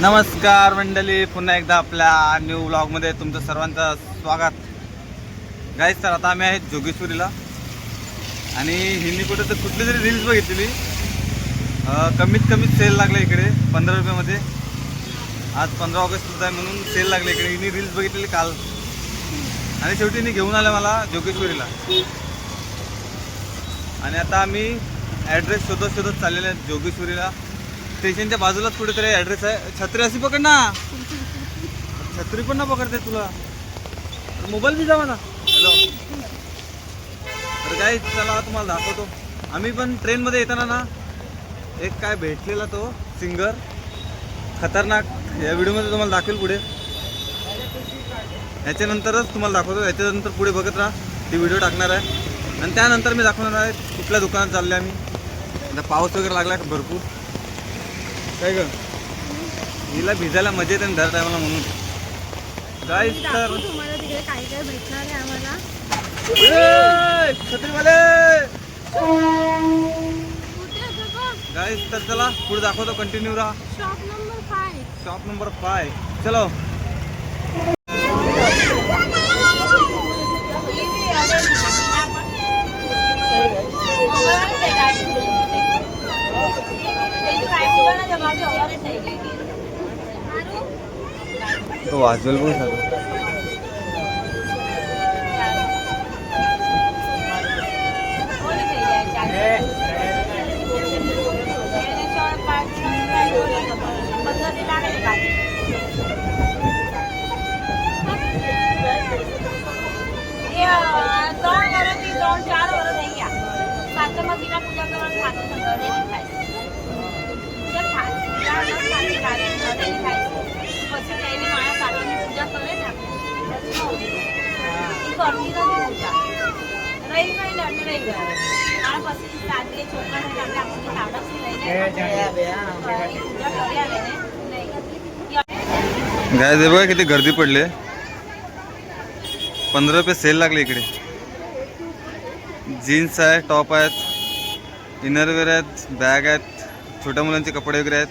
नमस्कार मंडळी पुन्हा एकदा आपल्या न्यू ब्लॉगमध्ये तुमचं सर्वांचं स्वागत. गाईज तर आता आम्ही आहेत जोगेश्वरीला. आणि हिंदी कुठं तर कुठली तरी रील्स बघितलेली. कमीत कमीत कमी सेल लागला इकडे पंधरा रुपयामध्ये. आज पंधरा ऑगस्ट सुद्धा आहे म्हणून सेल लागले इकडे. हिने रील्स बघितलेली काल. आणि शेवटी हिने घेऊन आलं मला जोगेश्वरीला. आणि आता आम्ही ॲड्रेस शोधत शोधत चाललेले आहेत जोगेश्वरीला. स्टेशनच्या बाजूलाच कुठेतरी ॲड्रेस आहे. छत्री अशी पकड ना. छत्री पण ना पकडते तुला. मोबाईल बी जावा ना. हॅलो तर काय चला तुम्हाला दाखवतो. आम्ही पण ट्रेनमध्ये येताना ना एक काय भेटलेला तो सिंगर खतरनाक. या व्हिडिओमध्ये तुम्हाला दाखवेल पुढे. याच्यानंतरच तुम्हाला दाखवतो. याच्यानंतर पुढे बघत राहा. ती व्हिडिओ टाकणार आहे. आणि त्यानंतर मी दाखवणार आहे कुठल्या दुकानात चालले आम्ही. आता पाऊस वगैरे लागला आहे भरपूर. काय ग? हिला भिजायला मजा येते ना दर टायमाला म्हणून. गाईस तर तुम्हाला तिकडे काय काय भेटणार आहे आम्हाला. ए, छत्रीवाले! आहे गाईस तर चला पुढे दाखवतो कंटिन्यू राहा. Shop number five shop number five चलो. तो वाजवेल पण सगळं गाय बघा किती गर्दी पडली पंधरा रुपये सेल लागले इकडे. जीन्स आहे टॉप आहेत इनरवेअर आहेत बॅग आहेत छोट्या मुलांचे कपडे वगैरे आहेत.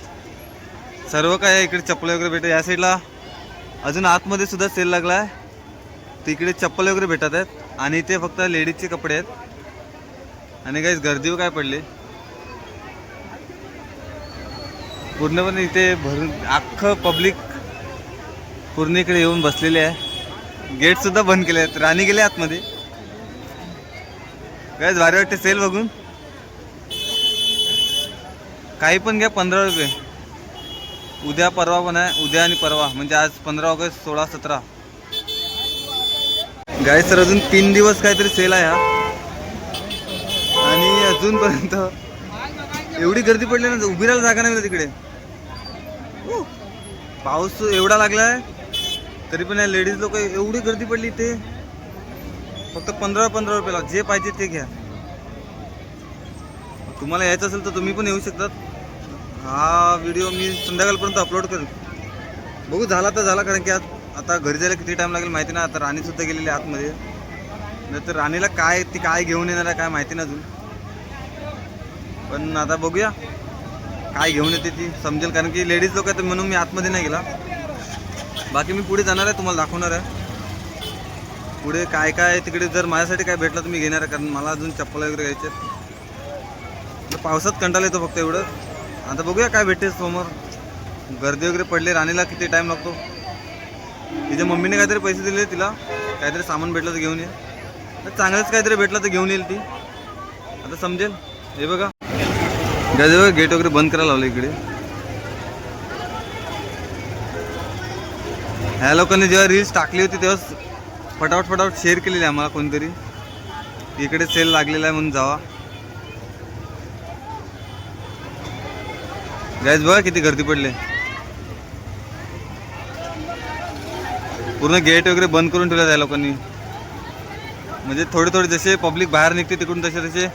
सर्व काय आहे इकडे चप्पल वगैरे भेटे या साईडला अजून आतमध्ये सुद्धा सेल लागला आहे तिकडे चप्पल वगैरे भेटत आहेत आणि इथे फक्त लेडीजचे कपडे आहेत. आणि काहीच गर्दी काय पडली? पूर्णपणे इथे भरून अख्खं पब्लिक पूर्ण इकडे येऊन बसलेले आहे. गेटसुद्धा बंद केले आहेत. राणी गेले आतमध्ये. काय भारी वाटते सेल बघून. काही पण घ्या पंधरा रुपये. उद्या परवा पण आहे. उद्या आणि परवा. म्हणजे आज पंधरा ऑगस्ट सोळा सतरा. गाय सर अजून तीन दिवस काहीतरी सेल आहे हा. आणि अजूनपर्यंत एवढी गर्दी पडली ना उभी राहायला जागा नाही तिकडे पाऊस एवढा लागलाय तरी पण या लेडीज लोक एवढी गर्दी पडली इथे. फक्त पंधरा पंधरा रुपयाला जे पाहिजे ते घ्या. तुम्हाला यायचं असेल तर तुम्ही पण येऊ शकतात. हा व्हिडिओ मी संध्याकाळपर्यंत अपलोड करेन. बघू झाला तर झाला कारण की आज आता घरी जायला किती टाइम लागेल माहिती नाही. आता राणी सुद्धा गेलेली आहे आतमध्ये. नाही तर राणीला काय ती काय घेऊन येणार आहे काय माहिती नाही अजून. पण आता बघूया. काय घेऊन येते ती समजेल. कारण की लेडीज लोक आहेत म्हणून मी आतमध्ये नाही गेला. बाकी मी पुढे जाणार आहे तुम्हाला दाखवणार आहे. पुढे काय काय आहे तिकडे जर माझ्यासाठी काय भेटलं तर मी घेणार आहे. कारण मला अजून चप्पल वगैरे घ्यायचे आहेत. तर पावसात कंटाळा येतो फक्त एवढं. आता बघूया काय भेटते समोर. गर्दी वगैरे पडली राणीला किती टाईम लागतो? तिच्या मम्मीने काहीतरी पैसे दिले तिला. काहीतरी सामान भेटलं तर घेऊन ये. तर चांगलंच काहीतरी भेटलं तर घेऊन येईल ती. आता समजेल. हे बघा. बघा गेट वगैरे बंद करायला लावलं इकडे. ह्या लोकांनी जेव्हा रील्स टाकली होती तेव्हा फटाफट फटाफट शेअर केलेली आम्हाला कोणतरी. इकडे सेल लागलेला आहे म्हणून जावा. गॅस बघा किती गर्दी पडले. पूर्ण गेट वगैरे बंद करून ठेवलं त्या लोकांनी. म्हणजे थोडे थोडे जसे पब्लिक बाहेर निघते तिकडून तसे तसे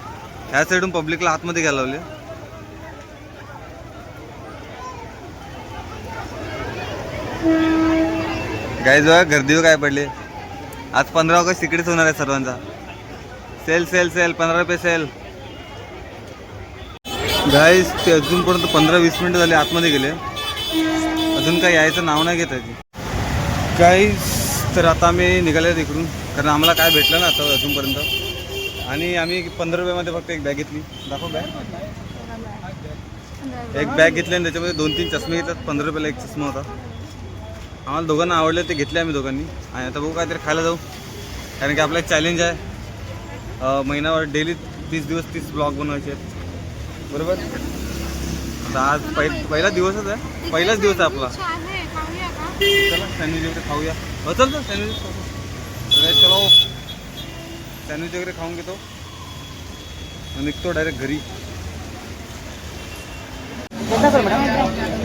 ह्या साईडून पब्लिकला आतमध्ये घ्यायला लावले. गाईज बघा गर्दीवर काय पडले. आज पंधरा ऑगस्ट तिकडेच होणार आहे सर्वांचा. सेल सेल सेल पंधरा रुपये सेल गाईज ते अजूनपर्यंत पंधरा वीस मिनिटं झाले आतमध्ये गेले. अजून काही यायचं नाव नाही घेत आहे काही तर आता आम्ही निघाले इकडून. कारण आम्हाला काय भेटलं ना आता अजूनपर्यंत. आणि आम्ही पंधरा रुपयामध्ये फक्त एक बॅग घेतली. दाखव बॅग एक बॅग घेतली आणि त्याच्यामध्ये दोन तीन चष्मे घेतात पंधरा रुपयाला एक चष्मा होता. आम्हाला दोघांना आवडले ते घेतले आम्ही दोघांनी. आणि आता बघू काहीतरी खायला जाऊ. कारण की आपला एक चॅलेंज आहे. महिनाभर डेली तीस दिवस तीस ब्लॉग बनवायचे आहेत. बरोबर? आता आज पहिला पहिला दिवसच आहे. पहिलाच दिवस आहे आपला. चला सँडविच वगैरे खाऊया. चल चल सँडविच चला सँडविच वगैरे खाऊन घेतो. निघतो डायरेक्ट घरी.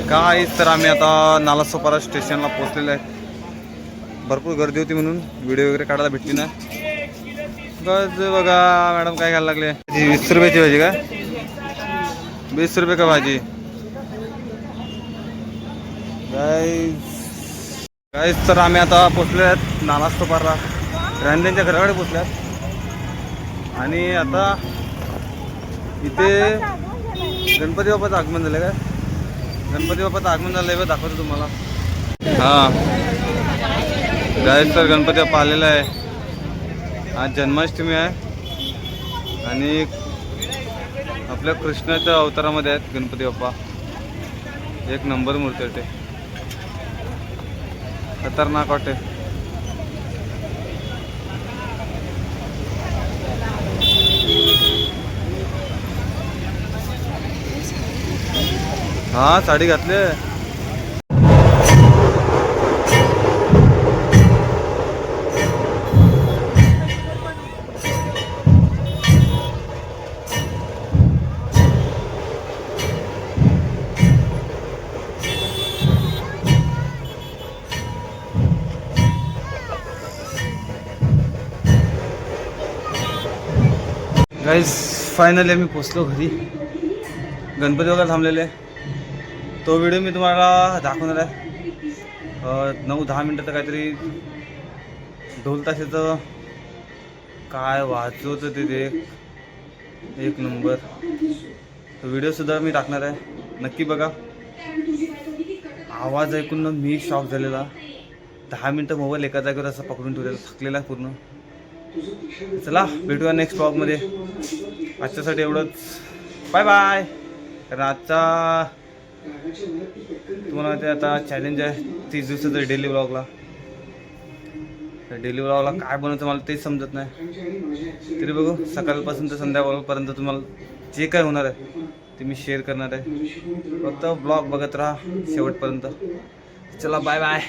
काय तर आम्ही आता नालासोपारा स्टेशनला पोहोचलेलो आहे. भरपूर गर्दी होती म्हणून. व्हिडिओ वगैरे काढायला भेटली ना बस बघा मॅडम काय घ्यायला लागले. वीस रुपयाची भाजी का? वीस रुपये का भाजी? गाईज गाईज तर आम्ही आता पोचले आहेत नालास्तोपारला रांदेंच्या घराकडे पोचल्यात आणि आता इथे गणपती बाप्पाचं आगमन झालं काय? गणपती बाप्पाचं आगमन झालं आहे दाखवतो तुम्हाला. हां. गाईज तर गणपती बाप्पा आलेला आहे. आज जन्माष्टमी आहे. आणि आपल्या कृष्णाच्या अवतारामध्ये आहेत गणपती बाप्पा. एक नंबर मूर्ती वाटते खतरनाक वाटते हा साडी घातली गाईज फायनली आम्ही पोचलो घरी. गणपती वगैरे थांबलेले. तो व्हिडिओ मी तुम्हाला दाखवणार आहे. नऊ दहा मिनटाचं काहीतरी ढोल ताशाचं काय वाचवतं ते एक नंबर तो व्हिडिओसुद्धा मी टाकणार आहे. नक्की बघा. आवाज ऐकून मी शॉक झालेला. दहा मिनटं मोबाईल एका जागेवर असं पकडून ठेवलेला थकलेला पूर्ण. चला भेटूया नेक्स्ट ब्लॉगमध्ये आजच्यासाठी एवढंच. बाय बाय कारण आजचा तुम्हाला ते आता चॅलेंज आहे तीस दिवसाचं डेली ब्लॉगला डेली ब्लॉगला काय बनवतं मला तेच समजत नाही. तरी बघू सकाळपासून तर संध्याकाळपर्यंत तुम्हाला जे काय होणार आहे ते मी शेअर करणार आहे. फक्त ब्लॉग बघत राहा शेवटपर्यंत. चला बाय बाय